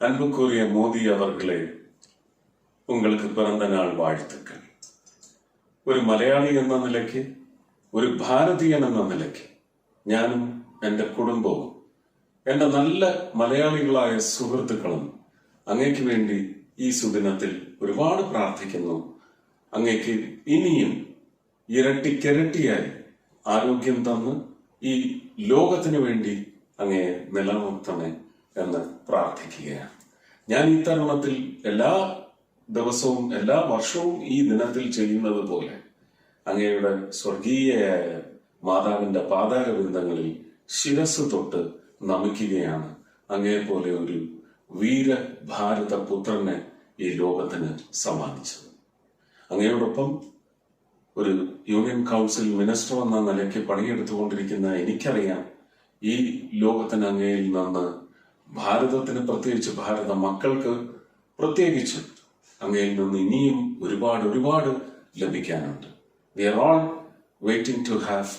அன்புக்குரிய மோடி அவர்களே உங்களுக்கு பிறந்த நாள் வாழ்த்துக்கள் ഒരു മലയാളി എന്ന നിലയ്ക്ക് ഒരു ഭാരതീയൻ എന്ന നിലയ്ക്ക് ഞാനും എൻ്റെ കുടുംബവും എൻ്റെ നല്ല മലയാളികളായ സുഹൃത്തുക്കളും അങ്ങേക്ക് വേണ്ടി ഈ സുദിനത്തിൽ ഒരുപാട് പ്രാർത്ഥിക്കുന്നു അങ്ങേക്ക് ഇനിയും ഇരട്ടിക്കിരട്ടിയായി ആരോഗ്യം തന്ന് ഈ ലോകത്തിന് വേണ്ടി അങ്ങേ നിലനിർത്തണേ എന്ന് പ്രാർത്ഥിക്കുകയാണ്. ഞാൻ ഈ തരുണത്തിൽ എല്ലാ ദിവസവും എല്ലാ വർഷവും ഈ ദിനത്തിൽ ചെയ്യുന്നത് പോലെ അങ്ങയുടെ സ്വർഗീയയായ മാതാവിന്റെ പാതാരബിന്ദങ്ങളിൽ ശിരസ് തൊട്ട് നമിക്കുകയാണ്. അങ്ങേ പോലെ ഒരു വീര ഭാരത പുത്രനെ ഈ ലോകത്തിന് സമ്മാനിച്ചത്. അങ്ങയോടൊപ്പം ഒരു യൂണിയൻ കൗൺസിൽ മിനിസ്റ്റർ എന്ന നിലയ്ക്ക് പണിയെടുത്തുകൊണ്ടിരിക്കുന്ന എനിക്കറിയാം ഈ ലോകത്തിന് അങ്ങയിൽ നിന്ന് ഭാരതത്തിന് പ്രത്യേകിച്ച് ഭാരത മക്കൾക്ക് പ്രത്യേകിച്ച് അങ്ങയിൽ നിന്ന് ഇനിയും ഒരുപാട് ഒരുപാട് ലഭിക്കാനുണ്ട്. We are all waiting to have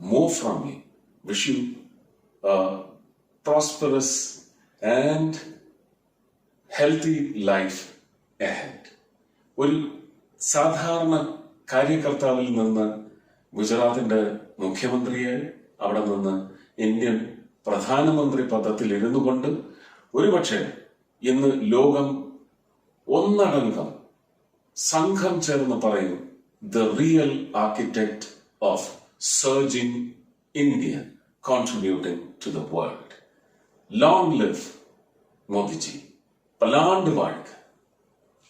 more from you wish you prosperous and healthy life ahead ഒരു സാധാരണ കാര്യകർത്താവിൽ നിന്ന് ഗുജറാത്തിന്റെ മുഖ്യമന്ത്രിയെ അവിടെ നിന്ന് ഇന്ത്യൻ പ്രധാനമന്ത്രി പദത്തിൽ ഇരുന്നു കൊണ്ട് ഒരുപക്ഷെ ഇന്ന് ലോകം ഒന്നടങ്കം സംഘം ചേർന്ന് പറയും the real architect of surging India contributing to the world long live Modiji. പലാണ്ട് വാഴ്ക.